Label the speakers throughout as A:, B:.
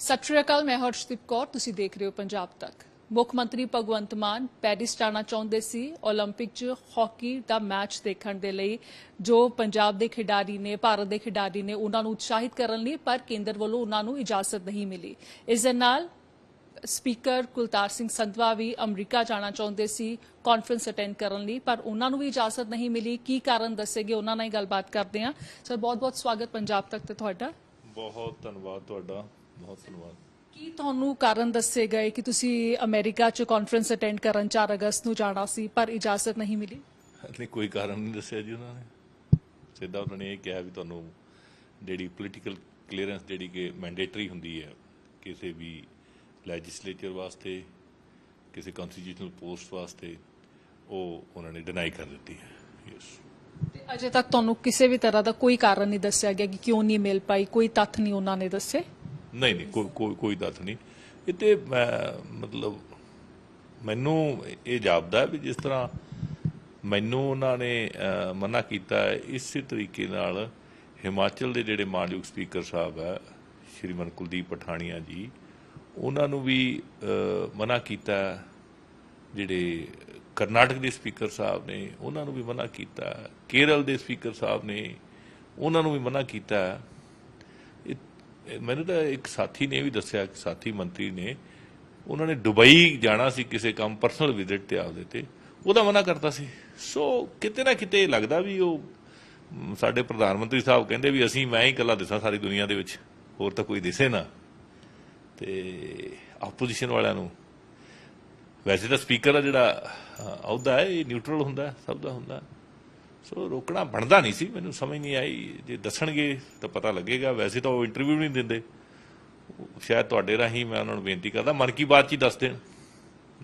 A: ਸਤਿ ਸ਼੍ਰੀ ਅਕਾਲ ਮੈਂ ਹਰਸ਼ਦੀਪ ਕੌਰ ਤੁਸੀਂ ਦੇਖ ਰਹੇ ਹੋ ਪੰਜਾਬ ਤੱਕ ਮੁੱਖ ਮੰਤਰੀ ਭਗਵੰਤ ਮਾਨ ਪੈਰਿਸ ਜਾਣਾ ਚਾਹੁੰਦੇ ਸੀ 올림픽 'ਚ ਹਾਕੀ ਦਾ ਮੈਚ ਦੇਖਣ ਦੇ ਲਈ ਜੋ ਪੰਜਾਬ ਦੇ ਖਿਡਾਰੀ ਨੇ ਭਾਰਤ ਦੇ ਖਿਡਾਰੀ ਨੇ ਉਹਨਾਂ ਨੂੰ ਉਤਸ਼ਾਹਿਤ ਕਰਨ ਲਈ ਪਰ ਕੇਂਦਰ ਵੱਲੋਂ ਉਹਨਾਂ ਨੂੰ ਇਜਾਜ਼ਤ ਨਹੀਂ ਮਿਲੀ ਇਸ ਦੇ ਨਾਲ ਸਪੀਕਰ ਕੁਲਤਾਰ ਸਿੰਘ ਸੰਧਵਾ ਵੀ ਅਮਰੀਕਾ ਜਾਣਾ ਚਾਹੁੰਦੇ ਸੀ ਕਾਨਫਰੰਸ ਅਟੈਂਡ ਕਰਨ ਲਈ ਪਰ ਉਹਨਾਂ ਨੂੰ ਵੀ ਇਜਾਜ਼ਤ ਨਹੀਂ ਮਿਲੀ ਕੀ ਕਾਰਨ ਦੱਸੇਗੇ ਉਹਨਾਂ ਨਾਲ ਹੀ ਗੱਲਬਾਤ ਕਰਦੇ ਹਾਂ ਸਰ ਬਹੁਤ-ਬਹੁਤ ਸਵਾਗਤ ਪੰਜਾਬ ਤੱਕ ਤੇ ਤੁਹਾਡਾ
B: ਬਹੁਤ ਧੰਨਵਾਦ ਤੁਹਾਡਾ ਬਹੁਤ ਧੰਨਵਾਦ।
A: ਕੀ ਤੁਹਾਨੂੰ ਕਾਰਨ ਦੱਸੇ ਗਏ ਕਿ ਤੁਸੀਂ ਅਮਰੀਕਾ 'ਚ ਕਾਨਫਰੰਸ ਅਟੈਂਡ ਕਰਨ 4 ਅਗਸਤ ਨੂੰ ਜਾਣਾ ਸੀ ਪਰ ਇਜਾਜ਼ਤ ਨਹੀਂ ਮਿਲੀ?
B: ਨਹੀਂ ਕੋਈ ਕਾਰਨ ਨਹੀਂ ਦੱਸਿਆ ਜੀ ਉਹਨਾਂ ਨੇ। ਸਿੱਧਾ ਉਹਨਾਂ ਨੇ ਇਹ ਕਿਹਾ ਵੀ ਤੁਹਾਨੂੰ ਜਿਹੜੀ ਪੋਲੀਟੀਕਲ ਕਲੀਅਰੈਂਸ ਜਿਹੜੀ ਕਿ ਮੈਂਡੇਟਰੀ ਹੁੰਦੀ ਹੈ ਕਿਸੇ ਵੀ ਲੈਜਿਸਲੇਚਰ ਵਾਸਤੇ ਕਿਸੇ ਕਨਸਟੀਟਿਊਸ਼ਨਲ ਪੋਸਟ ਵਾਸਤੇ ਉਹ ਉਹਨਾਂ ਨੇ ਡਿਨਾਈ ਕਰ ਦਿੱਤੀ ਹੈ। ਯੈਸ
A: ਤੇ ਅਜੇ ਤੱਕ ਤੁਹਾਨੂੰ ਕਿਸੇ ਵੀ ਤਰ੍ਹਾਂ ਦਾ ਕੋਈ ਕਾਰਨ ਨਹੀਂ ਦੱਸਿਆ ਗਿਆ ਕਿ ਕਿਉਂ ਨਹੀਂ ਮਿਲ ਪਾਈ ਕੋਈ ਤੱਥ ਨਹੀਂ ਉਹਨਾਂ ਨੇ ਦੱਸੇ?
B: ਨਹੀਂ ਨਹੀਂ ਕੋਈ ਕੋਈ ਕੋਈ ਦੱਸ ਨਹੀਂ। ਇਹ ਤੇ ਮੈਂ ਮਤਲਬ ਮੈਨੂੰ ਇਹ ਜਾਪਦਾ ਵੀ ਜਿਸ ਤਰ੍ਹਾਂ ਮੈਨੂੰ ਉਹਨਾਂ ਨੇ ਮਨਾ ਕੀਤਾ ਹੈ, ਇਸੇ ਤਰੀਕੇ ਨਾਲ ਹਿਮਾਚਲ ਦੇ ਜਿਹੜੇ ਮਾਨਯੋਗ ਸਪੀਕਰ ਸਾਹਿਬ ਹੈ ਸ਼੍ਰੀਮਨ ਕੁਲਦੀਪ ਪਠਾਣੀਆ ਜੀ ਉਹਨਾਂ ਨੂੰ ਵੀ ਅਹ, ਮਨਾ ਕੀਤਾ ਜਿਹੜੇ ਕਰਨਾਟਕ ਦੇ ਸਪੀਕਰ ਸਾਹਿਬ ਨੇ ਉਹਨਾਂ ਨੂੰ ਵੀ ਮਨਾ ਕੀਤਾ ਕੇਰਲ ਦੇ ਸਪੀਕਰ ਸਾਹਿਬ ਨੇ ਉਹਨਾਂ ਨੂੰ ਵੀ ਮਨਾ ਕੀਤਾ ਮੈਨੂੰ ਤਾਂ ਇੱਕ ਸਾਥੀ ਨੇ ਵੀ ਦੱਸਿਆ ਕਿ ਸਾਥੀ ਮੰਤਰੀ ਨੇ, ਉਹਨਾਂ ਨੇ ਦੁਬਈ ਜਾਣਾ ਸੀ ਕਿਸੇ ਕੰਮ ਪਰਸਨਲ ਵਿਜ਼ਿਟ ਤੇ ਆਪਦੇ ਤੇ, ਉਹਦਾ ਮਨਾ ਕਰਤਾ ਸੀ। ਸੋ ਕਿਤੇ ਨਾ ਕਿਤੇ ਲੱਗਦਾ ਵੀ ਉਹ ਸਾਡੇ ਪ੍ਰਧਾਨ ਮੰਤਰੀ ਸਾਹਿਬ ਕਹਿੰਦੇ ਵੀ ਅਸੀਂ, ਮੈਂ ਹੀ ਇਕੱਲਾ ਦਿਸਾਂ ਸਾਰੀ ਦੁਨੀਆ ਦੇ ਵਿੱਚ, ਹੋਰ ਤਾਂ ਕੋਈ ਦਿਸੇ ਨਾ। ਤੇ ਆਪੋਜੀਸ਼ਨ ਵਾਲਿਆਂ ਨੂੰ, ਵੈਸੇ ਤਾਂ ਸਪੀਕਰ ਦਾ ਜਿਹੜਾ ਅਹੁਦਾ ਹੈ, ਇਹ ਨਿਊਟਰਲ ਹੁੰਦਾ, ਸਭ ਦਾ ਹੁੰਦਾ। ਸੋ ਰੋਕਣਾ ਬਣਦਾ ਨਹੀਂ ਸੀ ਮੈਨੂੰ ਸਮਝ ਨਹੀਂ ਆਈ। ਜੇ ਦੱਸਣਗੇ ਤਾਂ ਪਤਾ ਲੱਗੇਗਾ। ਵੈਸੇ ਤਾਂ ਉਹ ਇੰਟਰਵਿਊ ਨਹੀਂ ਦਿੰਦੇ। ਸ਼ਾਇਦ ਤੁਹਾਡੇ ਰਾਹੀਂ ਮੈਂ ਉਹਨਾਂ ਨੂੰ ਬੇਨਤੀ ਕਰਦਾ ਮਨ ਕੀ ਬਾਤ ਚ ਦੱਸ ਦੇਣ।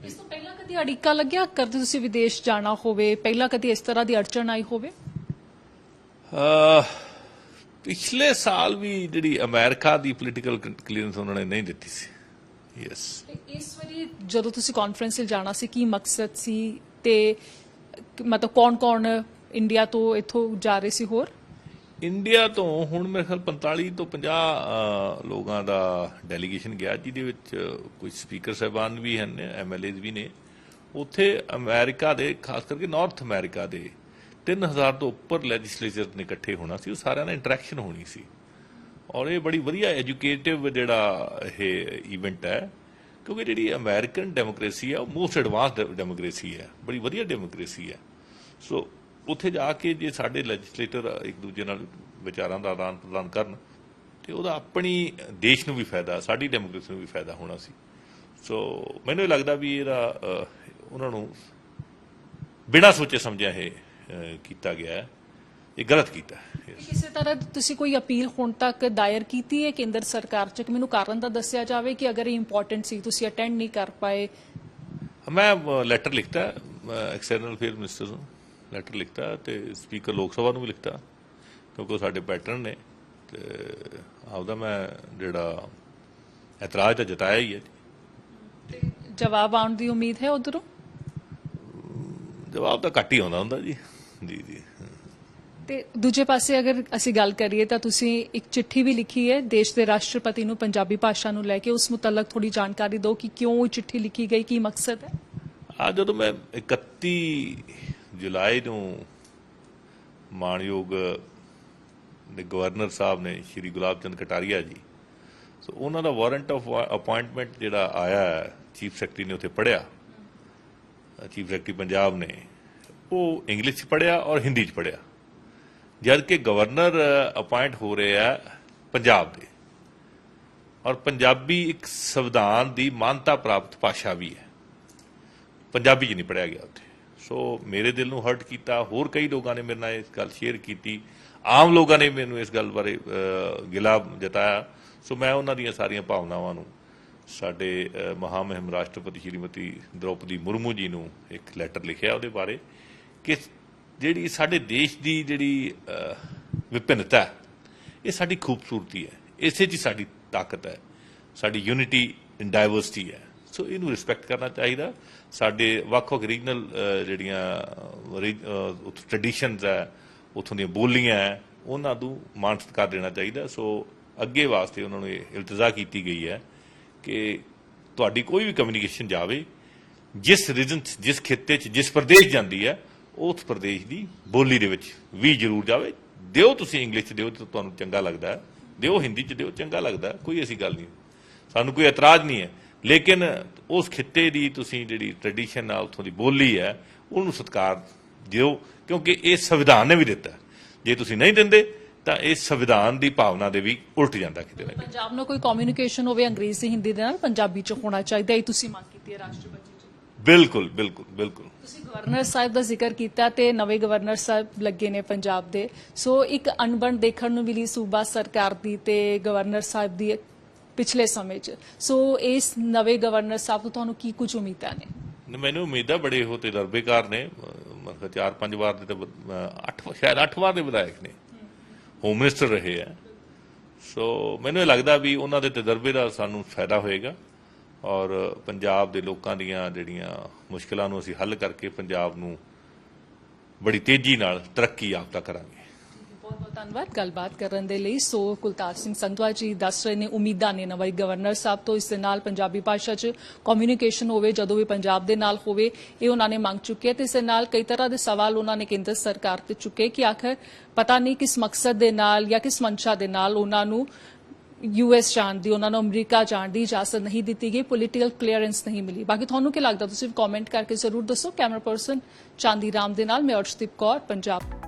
A: ਇਸ ਤੋਂ ਪਹਿਲਾਂ ਕਦੀ ਅੜਿੱਕਾ ਲੱਗਿਆ? ਕਰਦੇ ਤੁਸੀਂ ਵਿਦੇਸ਼ ਜਾਣਾ ਹੋਵੇ ਪਹਿਲਾਂ ਕਦੀ ਇਸ ਤਰ੍ਹਾਂ ਦੀ ਅੜਚਣ ਆਈ ਹੋਵੇ?
B: ਪਿਛਲੇ ਸਾਲ ਵੀ ਜਿਹੜੀ ਅਮਰੀਕਾ ਦੀ ਪੋਲੀਟੀਕਲ ਕਲੀਅਰੈਂਸ ਉਹਨਾਂ ਨੇ ਨਹੀਂ ਦਿੱਤੀ ਸੀ। ਯੈਸ
A: ਇਸ ਵਾਰੀ ਜਦੋਂ ਤੁਸੀਂ ਕਾਨਫਰੰਸ 'ਤੇ ਜਾਣਾ ਸੀ ਕੀ ਮਕਸਦ ਸੀ? ਤੇ ਮਤਲਬ ਕੌਣ-ਕੌਣ ਇੰਡੀਆ ਤੋਂ ਇੱਥੋਂ ਜਾ ਰਹੇ ਸੀ ਹੋਰ?
B: ਇੰਡੀਆ ਤੋਂ ਹੁਣ ਮੇਰੇ ਖਿਆਲ 45 ਤੋਂ 50 ਲੋਕਾਂ ਦਾ ਡੈਲੀਗੇਸ਼ਨ ਗਿਆ, ਜਿਹਦੇ ਵਿੱਚ ਕੁਝ ਸਪੀਕਰ ਸਾਹਿਬਾਨ ਵੀ ਹਨ ਐਮਐਲਏਜ਼ ਵੀ ਨੇ। ਉੱਥੇ ਅਮਰੀਕਾ ਦੇ, ਖਾਸ ਕਰਕੇ ਨਾਰਥ ਅਮਰੀਕਾ ਦੇ 3000 ਤੋਂ ਉੱਪਰ ਲੈਜਿਸਲੇਚਰ ਨੇ ਇਕੱਠੇ ਹੋਣਾ ਸੀ, ਉਹ ਸਾਰਿਆਂ ਨਾਲ ਇੰਟਰੈਕਸ਼ਨ ਹੋਣੀ ਸੀ। ਔਰ ਇਹ ਬੜੀ ਵਧੀਆ ਐਜੂਕੇਟਿਵ ਜਿਹੜਾ ਇਹ ਇਵੈਂਟ ਹੈ, ਕਿਉਂਕਿ ਜਿਹੜੀ ਅਮਰੀਕਨ ਡੈਮੋਕ੍ਰੇਸੀ ਹੈ ਉਹ ਮੋਸਟ ਐਡਵਾਂਸ ਡੈਮੋਕ੍ਰੇਸੀ ਹੈ, ਬੜੀ ਵਧੀਆ ਡੈਮੋਕ੍ਰੇਸੀ ਹੈ। ਸੋ ਉੱਥੇ ਜਾ ਕੇ ਜੇ ਸਾਡੇ ਲੈਜਿਸਲੇਟਰ ਇੱਕ ਦੂਜੇ ਨਾਲ ਵਿਚਾਰਾਂ ਦਾ ਆਦਾਨ ਪ੍ਰਦਾਨ ਕਰਨ ਤੇ ਉਹਦਾ ਆਪਣੀ ਦੇਸ਼ ਨੂੰ ਵੀ ਫਾਇਦਾ ਸਾਡੀ ਡੈਮੋਕ੍ਰੇਸੀ ਨੂੰ ਵੀ ਫਾਇਦਾ ਹੋਣਾ ਸੀ। ਸੋ ਮੈਨੂੰ ਇਹ ਲੱਗਦਾ ਵੀ ਇਹਦਾ ਉਹਨਾਂ ਨੂੰ ਬਿਨਾਂ ਸੋਚੇ ਸਮਝਿਆ ਇਹ ਕੀਤਾ ਗਿਆ ਹੈ। ਇਹ ਗਲਤ ਕੀਤਾ.
A: ਕਿਸੇ ਤਰ੍ਹਾਂ ਦੀ ਤੁਸੀਂ ਕੋਈ ਅਪੀਲ ਹੁਣ ਤੱਕ ਦਾਇਰ ਕੀਤੀ ਹੈ ਕੇਂਦਰ ਸਰਕਾਰ 'ਚ? ਕਿ ਮੈਨੂੰ ਕਾਰਨ ਤਾਂ ਦੱਸਿਆ ਜਾਵੇ ਕਿ ਅਗਰ ਇਹ ਇੰਪੋਰਟੈਂਟ ਸੀ ਤੁਸੀਂ ਅਟੈਂਡ ਨਹੀਂ ਕਰ ਪਾਏ।
B: ਮੈਂ ਲੈਟਰ ਲਿਖਤਾ ਐਕਸਟਰਨਲ ਅਫੇਅਰ ਮਿਨਿਸਟਰ ਨੂੰ। ਲੈਟਰ ਲਿਖਤਾ ਤੇ ਸਪੀਕਰ ਲੋਕ ਸਭਾ ਨੂੰ ਵੀ ਲਿਖਤਾ ਕਿਉਂਕਿ ਸਾਡੇ ਪੈਟਰਨ ਨੇ ਤੇ ਆਪਦਾ ਮੈਂ ਜਿਹੜਾ ਇਤਰਾਜ਼ ਤਾਂ ਜਤਾਇਆ ਹੀ ਹੈ
A: ਤੇ ਜਵਾਬ ਆਉਣ ਦੀ ਉਮੀਦ ਹੈ ਉਧਰੋਂ?
B: ਜਵਾਬ ਤਾਂ ਘੱਟ ਹੀ ਆਉਂਦਾ ਹੁੰਦਾ ਜੀ। ਜੀ ਜੀ।
A: ਤੇ ਦੂਜੇ ਪਾਸੇ ਅਗਰ ਅਸੀਂ ਗੱਲ ਕਰੀਏ ਤਾਂ ਤੁਸੀਂ ਇੱਕ ਚਿੱਠੀ ਵੀ ਲਿਖੀ ਹੈ ਦੇਸ਼ ਦੇ ਰਾਸ਼ਟਰਪਤੀ ਨੂੰ ਪੰਜਾਬੀ ਭਾਸ਼ਾ ਨੂੰ ਲੈ ਕੇ ਉਸ ਮੁਤਲਕ ਥੋੜੀ ਜਾਣਕਾਰੀ ਦਿਓ ਕਿ ਕਿਉਂ ਚਿੱਠੀ ਲਿਖੀ ਗਈ ਕੀ ਮਕਸਦ ਹੈ?
B: ਆ ਜਦੋਂ ਮੈਂ 31 ਜੁਲਾਈ ਨੂੰ ਮਾਨਯੋਗ ਦੇ ਗਵਰਨਰ ਸਾਹਿਬ ਨੇ ਸ਼੍ਰੀ ਗੁਲਾਬ ਚੰਦ ਕਟਾਰੀਆ ਜੀ, ਸੋ ਉਹਨਾਂ ਦਾ ਵਾਰੰਟ ਆਫ ਅਪਾਇੰਟਮੈਂਟ ਜਿਹੜਾ ਆਇਆ ਚੀਫ ਸੈਕਟਰੀ ਨੇ ਉੱਥੇ ਪੜਿਆ ਚੀਫ ਸੈਕਟਰੀ ਪੰਜਾਬ ਨੇ, ਉਹ ਇੰਗਲਿਸ਼ ਚ ਪੜਿਆ ਔਰ ਹਿੰਦੀ ਚ ਪੜਿਆ ਜਦ ਕਿ ਗਵਰਨਰ ਅਪਾਇੰਟ ਹੋ ਰਹੇ ਆ ਪੰਜਾਬ ਦੇ। ਔਰ ਪੰਜਾਬੀ ਇੱਕ ਸੰਵਿਧਾਨ ਦੀ ਮਾਨਤਾ ਪ੍ਰਾਪਤ ਭਾਸ਼ਾ ਵੀ ਹੈ। ਪੰਜਾਬੀ 'ਚ ਨਹੀਂ ਪੜਿਆ ਗਿਆ ਉੱਥੇ। ਸੋ ਮੇਰੇ ਦਿਲ ਨੂੰ ਹਰਟ ਕੀਤਾ ਹੋਰ ਕਈ ਲੋਕਾਂ ਨੇ ਮੇਰੇ ਨਾਲ ਇਸ ਗੱਲ ਸ਼ੇਅਰ ਕੀਤੀ ਆਮ ਲੋਕਾਂ ਨੇ ਮੈਨੂੰ ਇਸ ਗੱਲ ਬਾਰੇ ਗਿਲਾ ਜਤਾਇਆ। ਸੋ ਮੈਂ ਉਹਨਾਂ ਦੀਆਂ ਸਾਰੀਆਂ ਭਾਵਨਾਵਾਂ ਨੂੰ ਸਾਡੇ ਅਹ, ਮਹਾਮਹਿਮ ਰਾਸ਼ਟਰਪਤੀ ਸ਼੍ਰੀਮਤੀ ਦ੍ਰੋਪਦੀ ਮੁਰਮੂ ਜੀ ਨੂੰ ਇੱਕ ਲੈਟਰ ਲਿਖਿਆ ਉਹਦੇ ਬਾਰੇ ਕਿ ਜਿਹੜੀ ਸਾਡੇ ਦੇਸ਼ ਦੀ ਜਿਹੜੀ ਵਿਭਿੰਨਤਾ ਇਹ ਸਾਡੀ ਖੂਬਸੂਰਤੀ ਹੈ। ਇਸੇ 'ਚ ਹੀ ਸਾਡੀ ਤਾਕਤ ਹੈ। ਸਾਡੀ ਯੂਨਿਟੀ ਇਨ ਡਾਈਵਰਸਿਟੀ ਹੈ। ਸੋ ਇਹਨੂੰ ਰਿਸਪੈਕਟ ਕਰਨਾ ਚਾਹੀਦਾ। ਸਾਡੇ ਵੱਖ-ਵੱਖ ਰੀਜਨਲ ਜਿਹੜੀਆਂ ਟ੍ਰੈਡੀਸ਼ਨਸ ਹੈ, ਉਥੋਂ ਦੀਆਂ ਬੋਲੀਆਂ ਹੈ, ਉਹਨਾਂ ਨੂੰ ਮਾਨ ਕਰ ਦੇਣਾ ਚਾਹੀਦਾ। ਸੋ ਅੱਗੇ ਵਾਸਤੇ ਉਹਨਾਂ ਨੂੰ ਇਹ ਇਲਤਜਾ ਕੀਤੀ ਗਈ ਹੈ ਕਿ ਤੁਹਾਡੀ ਕੋਈ ਵੀ ਕਮਿਊਨੀਕੇਸ਼ਨ ਜਾਵੇ, ਜਿਸ ਰੀਜਨ 'ਚ, ਜਿਸ ਖਿੱਤੇ 'ਚ, ਜਿਸ ਪ੍ਰਦੇਸ਼ ਜਾਂਦੀ ਹੈ, ਉਸ ਪ੍ਰਦੇਸ਼ ਦੀ ਬੋਲੀ ਦੇ ਵਿੱਚ ਵੀ ਜ਼ਰੂਰ ਜਾਵੇ। ਦਿਓ ਤੁਸੀਂ ਇੰਗਲਿਸ਼ 'ਚ ਦਿਓ ਤੇ ਤੁਹਾਨੂੰ ਚੰਗਾ ਲੱਗਦਾ ਦਿਓ ਹਿੰਦੀ 'ਚ ਦਿਓ, ਚੰਗਾ ਲੱਗਦਾ ਕੋਈ ਐਸੀ ਗੱਲ ਨਹੀਂ। ਸਾਨੂੰ ਕੋਈ ਇਤਰਾਜ਼ ਨਹੀਂ ਹੈ। ਲੇਕਿਨ ਉਸ ਖਿੱਤੇ ਦੀ ਤੁਸੀਂ ਜਿਹੜੀ ਟ੍ਰੈਡੀਸ਼ਨ ਆ ਉੱਥੋਂ ਦੀ ਬੋਲੀ ਹੈ ਉਹਨੂੰ ਸਤਿਕਾਰ ਦਿਓ ਕਿਉਂਕਿ ਇਹ ਸੰਵਿਧਾਨ ਨੇ ਵੀ ਦਿੱਤਾ। ਜੇ ਤੁਸੀਂ ਨਹੀਂ ਦਿੰਦੇ ਤਾਂ ਇਹ ਸੰਵਿਧਾਨ ਦੀ ਭਾਵਨਾ ਦੇ ਵੀ ਉਲਟ ਜਾਂਦਾ ਕਿਤੇ ਨਾ ਕਿਤੇ।
A: ਪੰਜਾਬ ਨਾਲ ਕੋਈ ਕਮਿਊਨੀਕੇਸ਼ਨ ਹੋਵੇ ਅੰਗਰੇਜ਼ੀ ਹਿੰਦੀ ਦੇ ਨਾਲ ਪੰਜਾਬੀ ਚ ਹੋਣਾ ਚਾਹੀਦਾ ਇਹ ਤੁਸੀਂ ਮੰਗ ਕੀਤੀ ਹੈ ਰਾਸ਼ਟਰਪਤੀ ਜੀ।
B: ਬਿਲਕੁਲ ਬਿਲਕੁਲ ਬਿਲਕੁਲ।
A: ਤੁਸੀਂ ਗਵਰਨਰ ਸਾਹਿਬ ਦਾ ਜ਼ਿਕਰ ਕੀਤਾ ਤੇ ਨਵੇਂ ਗਵਰਨਰ ਸਾਹਿਬ ਲੱਗੇ ਨੇ ਪੰਜਾਬ ਦੇ। ਸੋ ਇੱਕ ਅਣਬਣ ਦੇਖਣ ਨੂੰ ਮਿਲੀ ਸੂਬਾ ਸਰਕਾਰ ਦੀ ਤੇ ਗਵਰਨਰ ਸਾਹਿਬ ਦੀ ਪਿਛਲੇ ਸਮੇਂ 'ਚ। ਸੋ ਇਸ ਨਵੇਂ ਗਵਰਨਰ ਸਾਹਿਬ ਤੋਂ ਤੁਹਾਨੂੰ ਕੀ ਕੁਝ ਉਮੀਦਾਂ ਨੇ?
B: ਮੈਨੂੰ ਉਮੀਦ ਹੈ ਬੜੇ ਉਹ ਤਜਰਬੇਕਾਰ ਨੇ। ਮਤਲਬ ਚਾਰ ਪੰਜ ਵਾਰ ਦੇ ਤਾਂ ਅੱਠ ਸ਼ਾਇਦ ਅੱਠ ਵਾਰ ਦੇ ਵਿਧਾਇਕ ਨੇ। ਹੋਮ ਮਿਨਿਸਟਰ ਰਹੇ ਆ। ਸੋ ਮੈਨੂੰ ਇਹ ਲੱਗਦਾ ਵੀ ਉਹਨਾਂ ਦੇ ਤਜਰਬੇ ਦਾ ਸਾਨੂੰ ਫਾਇਦਾ ਹੋਏਗਾ। ਔਰ ਪੰਜਾਬ ਦੇ ਲੋਕਾਂ ਦੀਆਂ ਜਿਹੜੀਆਂ ਮੁਸ਼ਕਲਾਂ ਨੂੰ ਅਸੀਂ ਹੱਲ ਕਰਕੇ ਪੰਜਾਬ ਨੂੰ ਬੜੀ ਤੇਜ਼ੀ ਨਾਲ ਤਰੱਕੀ ਯਾਫਤਾ ਕਰਾਂਗੇ।
A: ਧੰਨਵਾਦ। ਗੱਲਬਾਤ ਕਰਨ ਦੇ ਲਈ ਸੋ ਕੁਲਤਾਰ ਸਿੰਘ ਸੰਧਵਾ ਜੀ ਦੱਸ ਰਹੇ ਨੇ, ਉਮੀਦਾਂ ਨੇ ਨਵੇਂ ਗਵਰਨਰ ਸਾਹਿਬ ਤੋਂ। ਇਸ ਦੇ ਨਾਲ ਪੰਜਾਬੀ ਭਾਸ਼ਾ 'ਚ ਕਮਿਊਨੀਕੇਸ਼ਨ ਹੋਵੇ, ਜਦੋਂ ਵੀ ਪੰਜਾਬ ਦੇ ਨਾਲ ਹੋਵੇ, ਇਹ ਉਹਨਾਂ ਨੇ ਮੰਗ ਚੁੱਕੇ ਤੇ ਇਸ ਦੇ ਨਾਲ ਕਈ ਤਰ੍ਹਾਂ ਦੇ ਸਵਾਲ ਉਹਨਾਂ ਨੇ ਕੇਂਦਰ ਸਰਕਾਰ ਤੇ ਚੁੱਕੇ ਕਿ ਆਖਰ ਪਤਾ ਨਹੀਂ ਕਿਸ ਮਕਸਦ ਦੇ ਨਾਲ ਜਾਂ ਕਿਸ ਮਨਸ਼ਾ ਦੇ ਨਾਲ ਉਹਨਾਂ ਨੂੰ ਯੂਐਸ ਜਾਣ ਦੀ ਉਹਨਾਂ ਨੂੰ ਅਮਰੀਕਾ ਜਾਣ ਦੀ ਇਜਾਜ਼ਤ ਨਹੀਂ ਦਿੱਤੀ ਗਈ ਪੋਲੀਟੀਕਲ ਕਲੀਅਰੈਂਸ ਨਹੀਂ ਮਿਲੀ। ਬਾਕੀ ਤੁਹਾਨੂੰ ਕੀ ਲੱਗਦਾ? ਤੁਸੀਂ ਕਮੈਂਟ ਕਰਕੇ ਜ਼ਰੂਰ ਦੱਸੋ। ਕੈਮਰਾ ਪਰਸਨ ਚਾਂਦੀ ਰਾਮ ਦੇ ਨਾਲ, ਮੈਂ ਅਰਸ਼ਦੀਪ ਕੌਰ, ਪੰਜਾਬ।